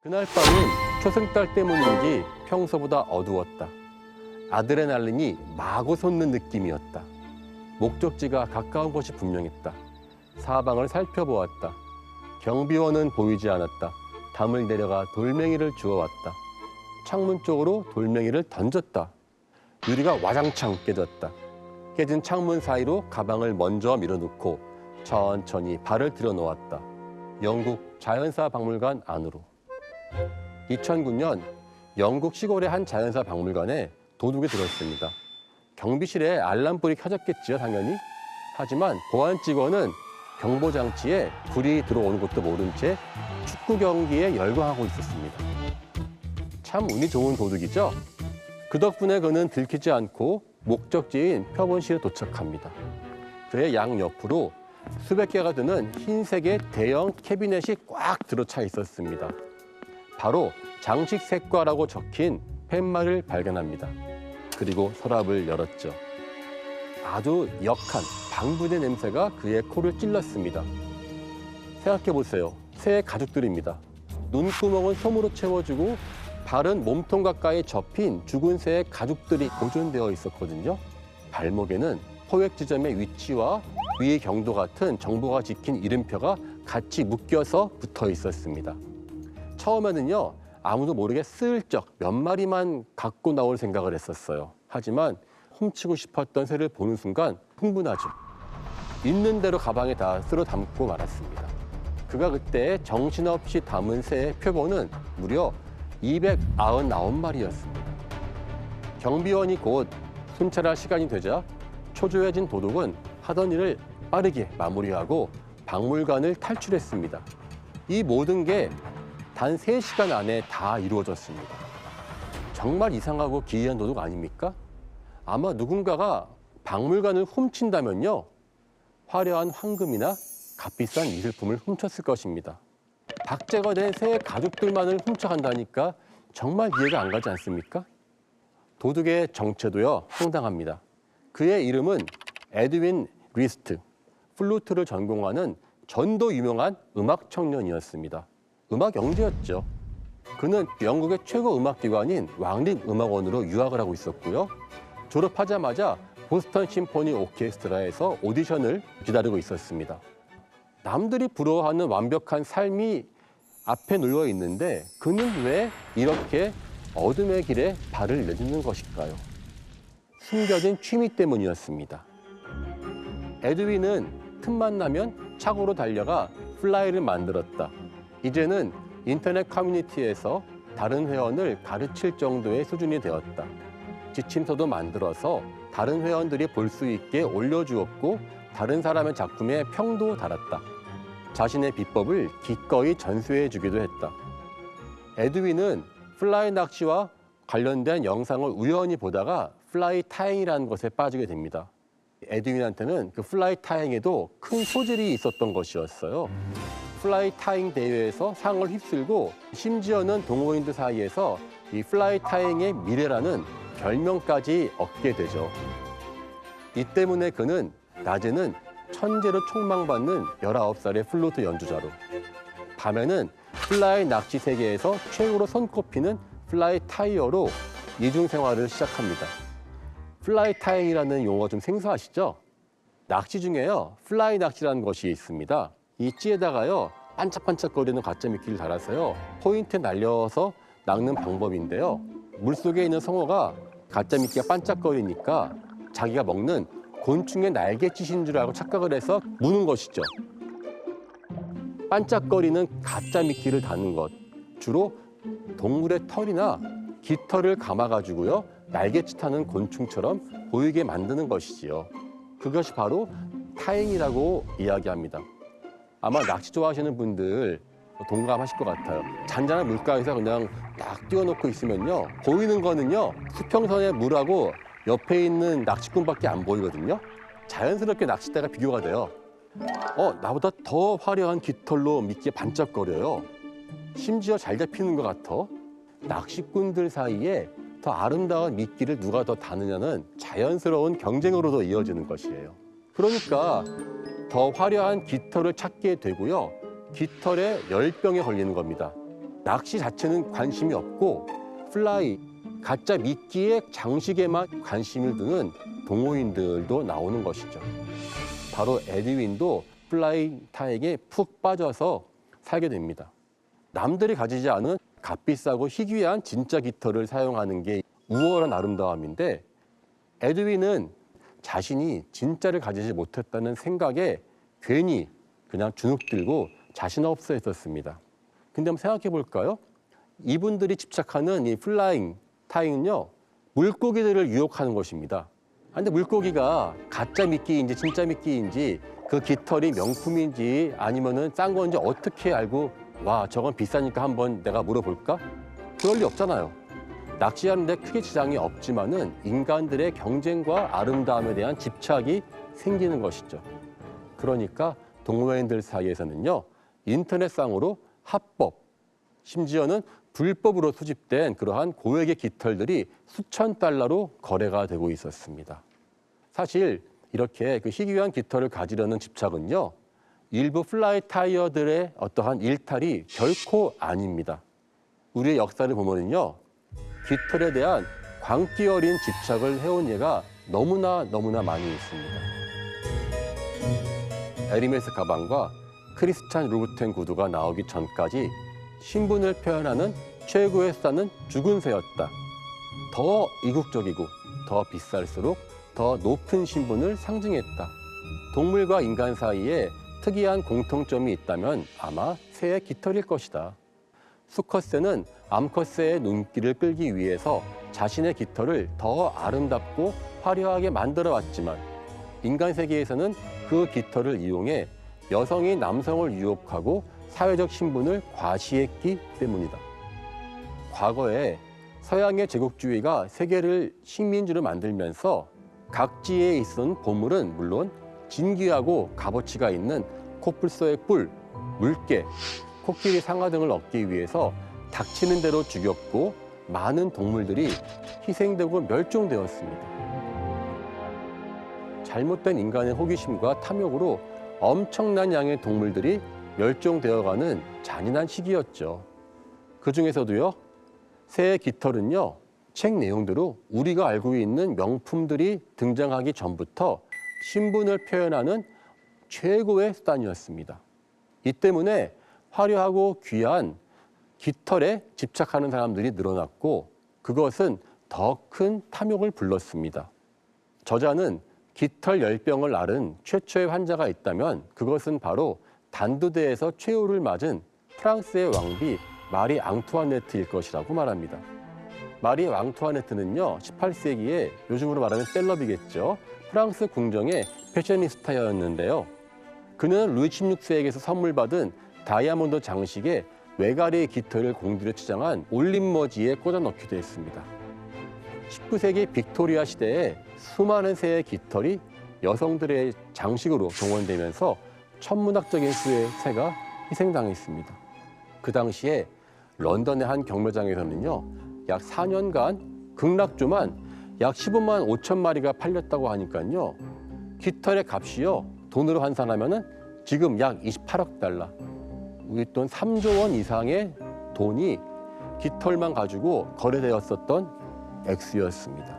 그날 밤은 초승달 때문인지 평소보다 어두웠다. 아드레날린이 마구 솟는 느낌이었다. 목적지가 가까운 곳이 분명했다. 사방을 살펴보았다. 경비원은 보이지 않았다. 담을 내려가 돌멩이를 주워왔다. 창문 쪽으로 돌멩이를 던졌다. 유리가 와장창 깨졌다. 깨진 창문 사이로 가방을 먼저 밀어넣고 천천히 발을 들여놓았다. 영국 자연사 박물관 안으로. 2009년 영국 시골의 한 자연사 박물관에 도둑이 들어왔습니다. 경비실에 알람불이 켜졌겠지요, 당연히. 하지만 보안 직원은 경보 장치에 불이 들어오는 것도 모른 채 축구 경기에 열광하고 있었습니다. 참 운이 좋은 도둑이죠. 그 덕분에 그는 들키지 않고 목적지인 표본실에 도착합니다. 그의 양 옆으로 수백 개가 드는 흰색의 대형 캐비넷이 꽉 들어차 있었습니다. 바로 장식 색과라고 적힌 팻말을 발견합니다. 그리고 서랍을 열었죠. 아주 역한 방부제 냄새가 그의 코를 찔렀습니다. 생각해 보세요. 새의 가죽들입니다. 눈구멍은 솜으로 채워주고 발은 몸통 가까이 접힌 죽은 새의 가죽들이 보존되어 있었거든요. 발목에는 포획 지점의 위치와 위의 경도 같은 정보가 적힌 이름표가 같이 묶여서 붙어 있었습니다. 처음에는요 아무도 모르게 슬쩍 몇 마리만 갖고 나올 생각을 했었어요. 하지만 훔치고 싶었던 새를 보는 순간 흥분하죠. 있는 대로 가방에 다 쓸어 담고 말았습니다. 그가 그때 정신없이 담은 새의 표본은 무려 299마리였습니다. 경비원이 곧 순찰할 시간이 되자 초조해진 도둑은 하던 일을 빠르게 마무리하고 박물관을 탈출했습니다. 이 모든 게 단 3시간 안에 다 이루어졌습니다. 정말 이상하고 기이한 도둑 아닙니까? 아마 누군가가 박물관을 훔친다면요. 화려한 황금이나 값비싼 미술품을 훔쳤을 것입니다. 박제가 된 새 가죽들만을 훔쳐간다니까 정말 이해가 안 가지 않습니까? 도둑의 정체도요 황당합니다. 그의 이름은 에드윈 리스트, 플루트를 전공하는 전도 유명한 음악 청년이었습니다. 음악 영재였죠. 그는 영국의 최고 음악 기관인 왕립 음악원으로 유학을 하고 있었고요. 졸업하자마자 보스턴 심포니 오케스트라에서 오디션을 기다리고 있었습니다. 남들이 부러워하는 완벽한 삶이 앞에 놓여 있는데 그는 왜 이렇게 어둠의 길에 발을 내딛는 것일까요? 숨겨진 취미 때문이었습니다. 에드윈은 틈만 나면 차고로 달려가 플라이를 만들었다. 이제는 인터넷 커뮤니티에서 다른 회원을 가르칠 정도의 수준이 되었다. 지침서도 만들어서 다른 회원들이 볼 수 있게 올려주었고 다른 사람의 작품에 평도 달았다. 자신의 비법을 기꺼이 전수해 주기도 했다. 에드윈은 플라이 낚시와 관련된 영상을 우연히 보다가 플라이 타잉이라는 것에 빠지게 됩니다. 에드윈한테는 그 플라이 타잉에도 큰 소질이 있었던 것이었어요. 플라이 타잉 대회에서 상을 휩쓸고 심지어는 동호인들 사이에서 이 플라이 타잉의 미래라는 별명까지 얻게 되죠. 이 때문에 그는 낮에는 천재로 촉망받는 19살의 플루트 연주자로 밤에는 플라이 낚시 세계에서 최고로 손꼽히는 플라이 타이어로 이중 생활을 시작합니다. 플라이 타잉이라는 용어 좀 생소하시죠? 낚시 중에요. 플라이 낚시라는 것이 있습니다. 이 찌에다가요. 반짝반짝거리는 가짜 미끼를 달아서요. 포인트에 날려서 낚는 방법인데요. 물속에 있는 성어가 가짜 미끼가 반짝거리니까 자기가 먹는 곤충의 날갯짓인 줄 알고 착각을 해서 무는 것이죠. 반짝거리는 가짜 미끼를 다는 것. 주로 동물의 털이나 깃털을 감아가지고요. 날갯짓하는 곤충처럼 보이게 만드는 것이지요. 그것이 바로 타행이라고 이야기합니다. 아마 낚시 좋아하시는 분들 동감하실 것 같아요. 잔잔한 물가에서 그냥 딱 띄워놓고 있으면요. 보이는 거는요. 수평선의 물하고 옆에 있는 낚시꾼밖에 안 보이거든요. 자연스럽게 낚싯대가 비교가 돼요. 어, 나보다 더 화려한 깃털로 미끼에 반짝거려요. 심지어 잘 잡히는 것 같아. 낚시꾼들 사이에 더 아름다운 미끼를 누가 더 다느냐는 자연스러운 경쟁으로도 이어지는 것이에요. 그러니까 더 화려한 깃털을 찾게 되고요. 깃털에 열병에 걸리는 겁니다. 낚시 자체는 관심이 없고 플라이, 가짜 미끼의 장식에만 관심을 두는 동호인들도 나오는 것이죠. 바로 에드윈도 플라이 타액에 푹 빠져서 살게 됩니다. 남들이 가지지 않은 값비싸고 희귀한 진짜 깃털을 사용하는 게 우월한 아름다움인데 에드윈은 자신이 진짜를 가지지 못했다는 생각에 괜히 그냥 주눅 들고 자신 없어 했었습니다. 근데 한번 생각해 볼까요? 이분들이 집착하는 이 플라잉 타잉은요, 물고기들을 유혹하는 것입니다. 아, 근데 물고기가 가짜 미끼인지 진짜 미끼인지 그 깃털이 명품인지 아니면은 싼 건지 어떻게 알고 와 저건 비싸니까 한번 내가 물어볼까? 그럴 리 없잖아요. 낚시하는데 크게 지장이 없지만은 인간들의 경쟁과 아름다움에 대한 집착이 생기는 것이죠. 그러니까 동호인들 사이에서는요 인터넷상으로 합법 심지어는 불법으로 수집된 그러한 고액의 깃털들이 수천 달러로 거래가 되고 있었습니다. 사실 이렇게 그 희귀한 깃털을 가지려는 집착은요 일부 플라이 타이어들의 어떠한 일탈이 결코 아닙니다. 우리의 역사를 보면은요 깃털에 대한 광기 어린 집착을 해온 예가 너무나 너무나 많이 있습니다. 에리메스 가방과 크리스찬 루브텐 구두가 나오기 전까지 신분을 표현하는 최고의 수단은 죽은 새였다. 더 이국적이고 더 비쌀수록 더 높은 신분을 상징했다. 동물과 인간 사이에 특이한 공통점이 있다면 아마 새의 깃털일 것이다. 수컷새는 암컷새의 눈길을 끌기 위해서 자신의 깃털을 더 아름답고 화려하게 만들어 왔지만 인간 세계에서는 그 깃털을 이용해 여성이 남성을 유혹하고 사회적 신분을 과시했기 때문이다. 과거에 서양의 제국주의가 세계를 식민지로 만들면서 각지에 있은 보물은 물론 진귀하고 값어치가 있는 코뿔소의 뿔, 물개, 코끼리 상아 등을 얻기 위해서 닥치는 대로 죽였고 많은 동물들이 희생되고 멸종되었습니다. 잘못된 인간의 호기심과 탐욕으로 엄청난 양의 동물들이 멸종되어가는 잔인한 시기였죠. 그 중에서도요, 새의 깃털은요, 책 내용대로 우리가 알고 있는 명품들이 등장하기 전부터 신분을 표현하는 최고의 수단이었습니다. 이 때문에 화려하고 귀한 깃털에 집착하는 사람들이 늘어났고 그것은 더 큰 탐욕을 불렀습니다. 저자는 깃털 열병을 앓은 최초의 환자가 있다면 그것은 바로 단두대에서 최후를 맞은 프랑스의 왕비 마리 앙투아네트일 것이라고 말합니다. 마리 앙투아네트는요, 18세기에 요즘으로 말하면 셀럽이겠죠. 프랑스 궁정의 패셔니스타였는데요. 그는 루이 16세에게서 선물 받은 다이아몬드 장식에 외가리의 깃털을 공들여 치장한 올림머지에 꽂아 넣기도 했습니다. 19세기 빅토리아 시대에 수많은 새의 깃털이 여성들의 장식으로 동원되면서 천문학적인 수의 새가 희생당했습니다. 그 당시에 런던의 한 경매장에서는요, 약 4년간 극락조만 약 15만 5천 마리가 팔렸다고 하니까요, 깃털의 값이요, 돈으로 환산하면 은 지금 약 28억 달러, 우리 돈 3조 원 이상의 돈이 깃털만 가지고 거래되었었던 액수였습니다.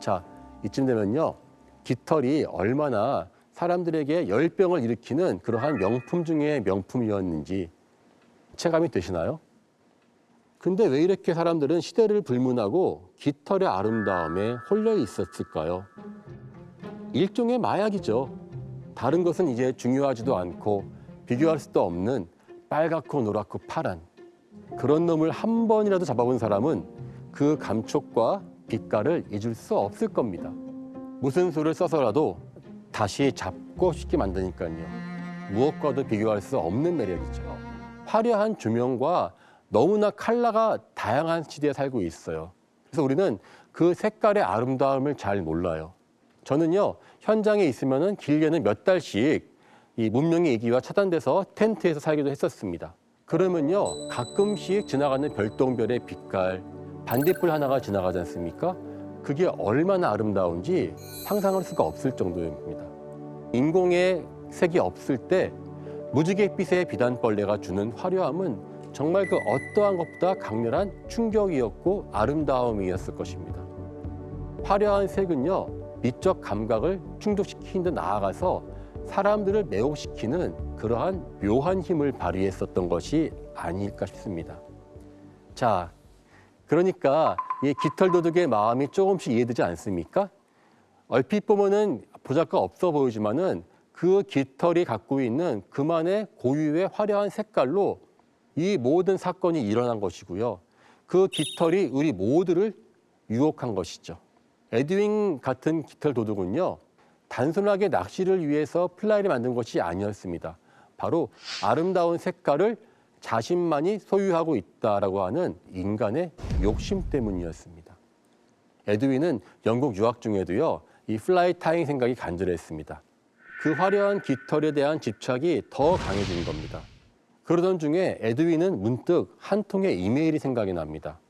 자, 이쯤 되면요. 깃털이 얼마나 사람들에게 열병을 일으키는 그러한 명품 중에 명품이었는지 체감이 되시나요? 근데 왜 이렇게 사람들은 시대를 불문하고 깃털의 아름다움에 홀려 있었을까요? 일종의 마약이죠. 다른 것은 이제 중요하지도 않고 비교할 수도 없는 빨갛고 노랗고 파란 그런 놈을 한 번이라도 잡아본 사람은 그 감촉과 빛깔을 잊을 수 없을 겁니다. 무슨 수를 써서라도 다시 잡고 싶게 만드니까요. 무엇과도 비교할 수 없는 매력이죠. 화려한 조명과 너무나 컬러가 다양한 시대에 살고 있어요. 그래서 우리는 그 색깔의 아름다움을 잘 몰라요. 저는요, 현장에 있으면은 길게는 몇 달씩 이 문명의 이기와 차단돼서 텐트에서 살기도 했었습니다. 그러면요, 가끔씩 지나가는 별똥별의 빛깔, 반딧불 하나가 지나가지 않습니까? 그게 얼마나 아름다운지 상상할 수가 없을 정도입니다. 인공의 색이 없을 때 무지갯빛의 비단벌레가 주는 화려함은 정말 그 어떠한 것보다 강렬한 충격이었고 아름다움이었을 것입니다. 화려한 색은요, 미적 감각을 충족시키는 데 나아가서 사람들을 매혹시키는 그러한 묘한 힘을 발휘했었던 것이 아닐까 싶습니다. 자, 그러니까 이 깃털 도둑의 마음이 조금씩 이해되지 않습니까? 얼핏 보면은 보잘것 없어 보이지만은 그 깃털이 갖고 있는 그만의 고유의 화려한 색깔로 이 모든 사건이 일어난 것이고요. 그 깃털이 우리 모두를 유혹한 것이죠. 에드윈 같은 깃털 도둑은요, 단순하게 낚시를 위해서 플라이를 만든 것이 아니었습니다. 바로 아름다운 색깔을 자신만이 소유하고 있다라고 하는 인간의 욕심 때문이었습니다. 에드윈은 영국 유학 중에도요, 이 플라이 타잉 생각이 간절했습니다. 그 화려한 깃털에 대한 집착이 더 강해진 겁니다. 그러던 중에 에드윈은 문득 한 통의 이메일이 생각이 납니다.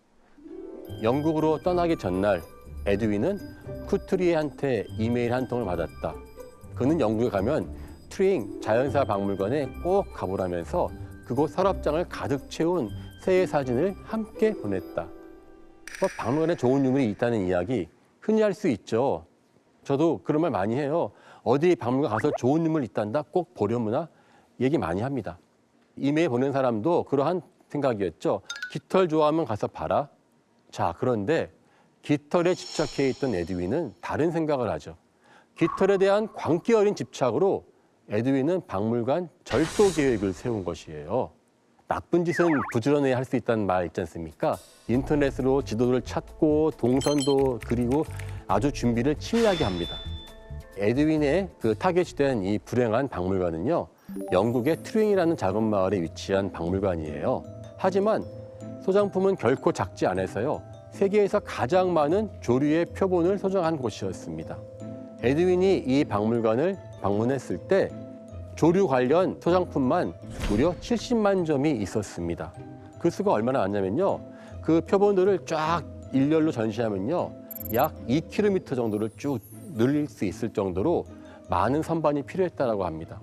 영국으로 떠나기 전날 에드윈은 쿠트리에한테 이메일 한 통을 받았다. 그는 영국에 가면 트링 자연사 박물관에 꼭 가보라면서 그곳 서랍장을 가득 채운 새의 사진을 함께 보냈다. 뭐 박물관에 좋은 유물이 있다는 이야기 흔히 할 수 있죠. 저도 그런 말 많이 해요. 어디 박물관 가서 좋은 유물 있단다 꼭 보려무나 얘기 많이 합니다. 이메일 보낸 사람도 그러한 생각이었죠. 깃털 좋아하면 가서 봐라. 자, 그런데 깃털에 집착해 있던 에드윈은 다른 생각을 하죠. 깃털에 대한 광기 어린 집착으로 에드윈은 박물관 절도 계획을 세운 것이에요. 나쁜 짓은 부지런히 할 수 있다는 말 있지 않습니까? 인터넷으로 지도를 찾고 동선도 그리고 아주 준비를 치밀하게 합니다. 에드윈의 그 타겟이 된 이 불행한 박물관은요, 영국의 트링이라는 작은 마을에 위치한 박물관이에요. 하지만 소장품은 결코 작지 않아서요, 세계에서 가장 많은 조류의 표본을 소장한 곳이었습니다. 에드윈이 이 박물관을 방문했을 때 조류 관련 소장품만 무려 70만 점이 있었습니다. 그 수가 얼마나 많냐면요. 그 표본들을 쫙 일렬로 전시하면요. 약 2km 정도를 쭉 늘릴 수 있을 정도로 많은 선반이 필요했다라고 합니다.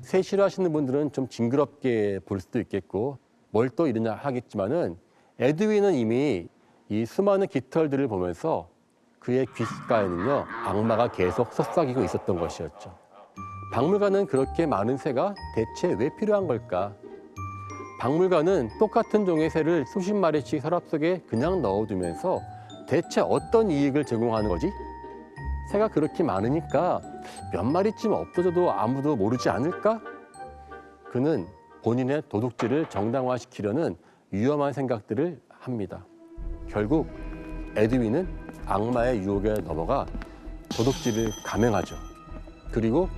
새 싫어하시는 분들은 좀 징그럽게 볼 수도 있겠고 뭘 또 이러냐 하겠지만은 에드윈은 이미 이 수많은 깃털들을 보면서 그의 귓가에는요 악마가 계속 속삭이고 있었던 것이었죠. 박물관은 그렇게 많은 새가 대체 왜 필요한 걸까? 박물관은 똑같은 종의 새를 수십 마리씩 서랍 속에 그냥 넣어두면서 대체 어떤 이익을 제공하는 거지? 새가 그렇게 많으니까 몇 마리쯤 없어져도 아무도 모르지 않을까? 그는 본인의 도둑질을 정당화시키려는 위험한 생각들을 합니다. 결국 에드윈은 악마의 유혹에 넘어가 도둑질을 감행하죠. 그리고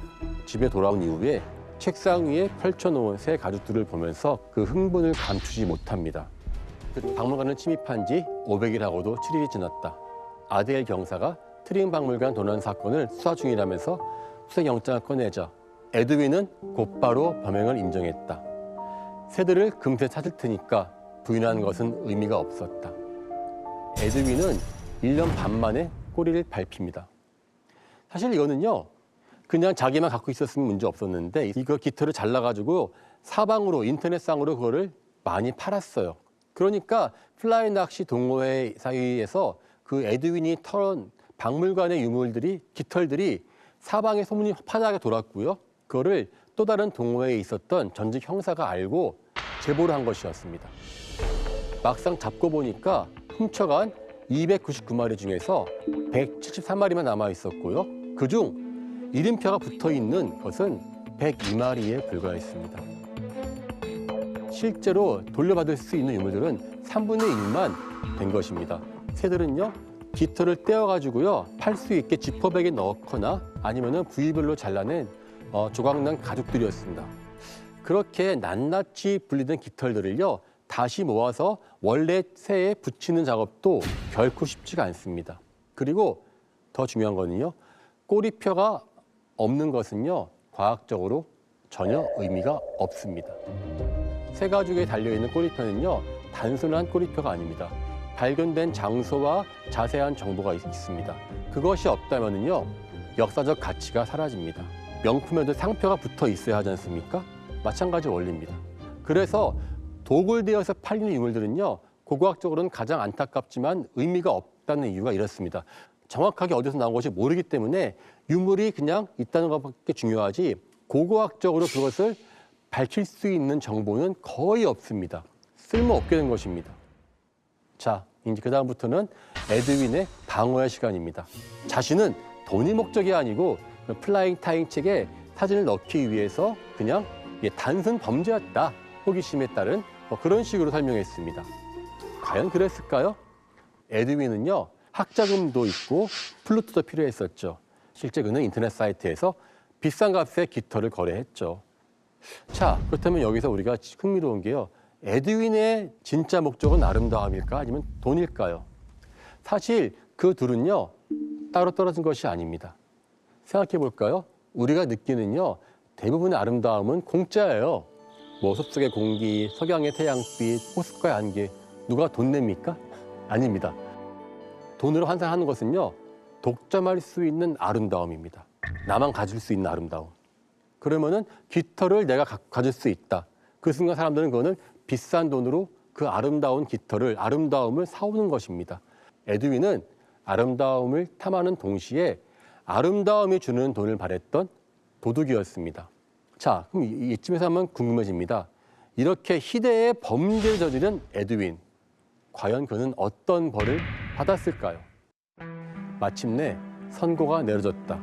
집에 돌아온 이후에 책상 위에 펼쳐놓은 새 가죽들을 보면서 그 흥분을 감추지 못합니다. 그 박물관을 침입한 지 500일하고도 7일이 지났다. 아델 경사가 트림 박물관 도난 사건을 수사 중이라면서 수색 영장을 꺼내자 에드윈은 곧바로 범행을 인정했다. 새들을 금세 찾을 테니까 부인하는 것은 의미가 없었다. 에드윈은 1년 반 만에 꼬리를 밟힙니다. 사실 이거는요, 그냥 자기만 갖고 있었으면 문제 없었는데 이거 깃털을 잘라가지고 사방으로 인터넷상으로 그거를 많이 팔았어요. 그러니까 플라이 낚시 동호회 사이에서 그 에드윈이 털은 박물관의 유물들이 깃털들이 사방에 소문이 파다하게 돌았고요. 그거를 또 다른 동호회에 있었던 전직 형사가 알고 제보를 한 것이었습니다. 막상 잡고 보니까 훔쳐간 299마리 중에서 173마리만 남아 있었고요. 그중 이름표가 붙어 있는 것은 102마리에 불과했습니다. 실제로 돌려받을 수 있는 유물들은 3분의 1만 된 것입니다. 새들은요, 깃털을 떼어가지고요, 팔 수 있게 지퍼백에 넣거나 아니면은 부위별로 잘라낸 어, 조각난 가죽들이었습니다. 그렇게 낱낱이 분리된 깃털들을요, 다시 모아서 원래 새에 붙이는 작업도 결코 쉽지가 않습니다. 그리고 더 중요한 거는요, 꼬리표가 없는 것은요, 과학적으로 전혀 의미가 없습니다. 새 가죽에 달려있는 꼬리표는요, 단순한 꼬리표가 아닙니다. 발견된 장소와 자세한 정보가 있- 있습니다. 그것이 없다면요, 역사적 가치가 사라집니다. 명품에도 상표가 붙어 있어야 하지 않습니까? 마찬가지 원리입니다. 그래서 도굴되어서 팔리는 유물들은요 고고학적으로는 가장 안타깝지만 의미가 없다는 이유가 이렇습니다. 정확하게 어디서 나온 것이 모르기 때문에 유물이 그냥 있다는 것밖에 중요하지 고고학적으로 그것을 밝힐 수 있는 정보는 거의 없습니다. 쓸모없게 된 것입니다. 자, 이제 그 다음부터는 에드윈의 방어의 시간입니다. 자신은 돈이 목적이 아니고 그 플라잉 타잉 책에 사진을 넣기 위해서 그냥 이게 단순 범죄였다. 호기심에 따른 뭐 그런 식으로 설명했습니다. 과연 그랬을까요? 에드윈은요 학자금도 있고 플루트도 필요했었죠. 실제 그는 인터넷 사이트에서 비싼 값에 깃털을 거래했죠. 자 그렇다면 여기서 우리가 흥미로운 게요. 에드윈의 진짜 목적은 아름다움일까 아니면 돈일까요? 사실 그 둘은요 따로 떨어진 것이 아닙니다. 생각해 볼까요? 우리가 느끼는요 대부분의 아름다움은 공짜예요. 뭐 숲속의 공기, 석양의 태양빛, 호숫가의 안개 누가 돈 냅니까? 아닙니다. 돈으로 환산하는 것은요 독점할 수 있는 아름다움입니다. 나만 가질 수 있는 아름다움. 그러면은 깃털을 내가 가, 가 질 수 있다. 그 순간 사람들은 그거는 비싼 돈으로 그 아름다운 깃털을 아름다움을 사오는 것입니다. 에드윈은 아름다움을 탐하는 동시에 아름다움이 주는 돈을 바랬던 도둑이었습니다. 자, 그럼 이- 이쯤에서 한번 궁금해집니다. 이렇게 희대의 범죄를 저지른 에드윈, 과연 그는 어떤 벌을 받았을까요? 마침내 선고가 내려졌다.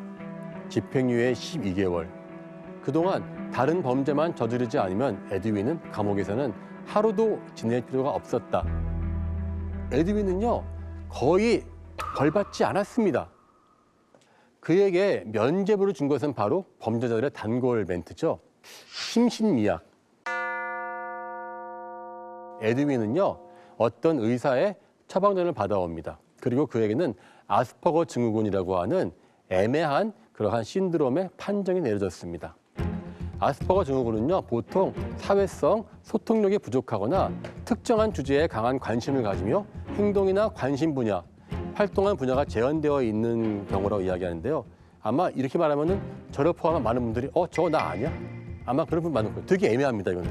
집행유예 12개월. 그동안 다른 범죄만 저지르지 않으면 에드윈은 감옥에서는 하루도 지낼 필요가 없었다. 에드윈은요, 거의 벌 받지 않았습니다. 그에게 면죄부를 준 것은 바로 범죄자들의 단골 멘트죠. 심신미약. 에드윈은요, 어떤 의사의 처방전을 받아옵니다. 그리고 그에게는 아스퍼거 증후군이라고 하는 애매한 그러한 신드롬의 판정이 내려졌습니다. 아스퍼거 증후군은요, 보통 사회성, 소통력이 부족하거나 특정한 주제에 강한 관심을 가지며 행동이나 관심 분야, 활동한 분야가 제한되어 있는 경우라고 이야기하는데요. 아마 이렇게 말하면은 저를 포함한 많은 분들이 어, 저거 나 아니야? 아마 그런 분 많을 거예요. 되게 애매합니다, 이거는.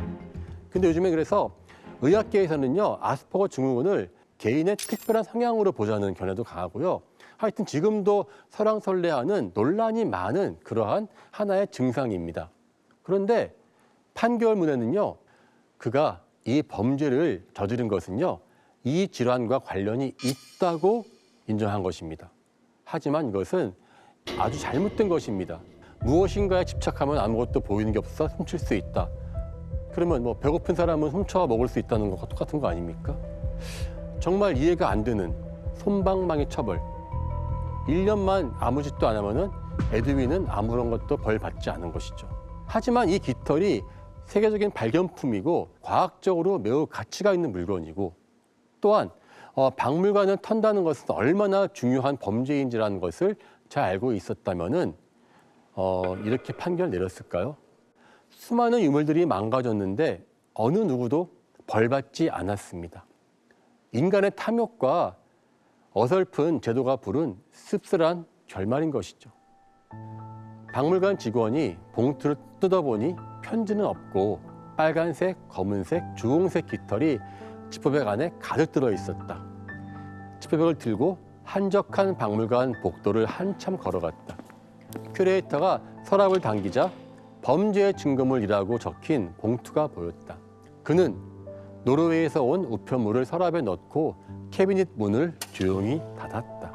근데 요즘에 그래서 의학계에서는요, 아스퍼거 증후군을 개인의 특별한 성향으로 보자는 견해도 강하고요. 하여튼 지금도 설왕설래하는 논란이 많은 그러한 하나의 증상입니다. 그런데 판결문에는요, 그가 이 범죄를 저지른 것은요, 이 질환과 관련이 있다고 인정한 것입니다. 하지만 이것은 아주 잘못된 것입니다. 무엇인가에 집착하면 아무것도 보이는 게 없어 훔칠 수 있다. 그러면 뭐 배고픈 사람은 훔쳐 먹을 수 있다는 것과 똑같은 거 아닙니까? 정말 이해가 안 되는 손방망이 처벌. 1년만 아무 짓도 안 하면은 에드윈은 아무런 것도 벌 받지 않은 것이죠. 하지만 이 깃털이 세계적인 발견품이고 과학적으로 매우 가치가 있는 물건이고 또한 어, 박물관을 턴다는 것은 얼마나 중요한 범죄인지라는 것을 잘 알고 있었다면은 어, 이렇게 판결 내렸을까요? 수많은 유물들이 망가졌는데 어느 누구도 벌받지 않았습니다. 인간의 탐욕과 어설픈 제도가 부른 씁쓸한 결말인 것이죠. 박물관 직원이 봉투를 뜯어보니 편지는 없고 빨간색, 검은색, 주홍색 깃털이 지퍼백 안에 가득 들어 있었다. 지퍼백을 들고 한적한 박물관 복도를 한참 걸어갔다. 큐레이터가 서랍을 당기자 범죄의 증거물이라고 적힌 봉투가 보였다. 그는 노르웨이에서 온 우편물을 서랍에 넣고 캐비닛 문을 조용히 닫았다.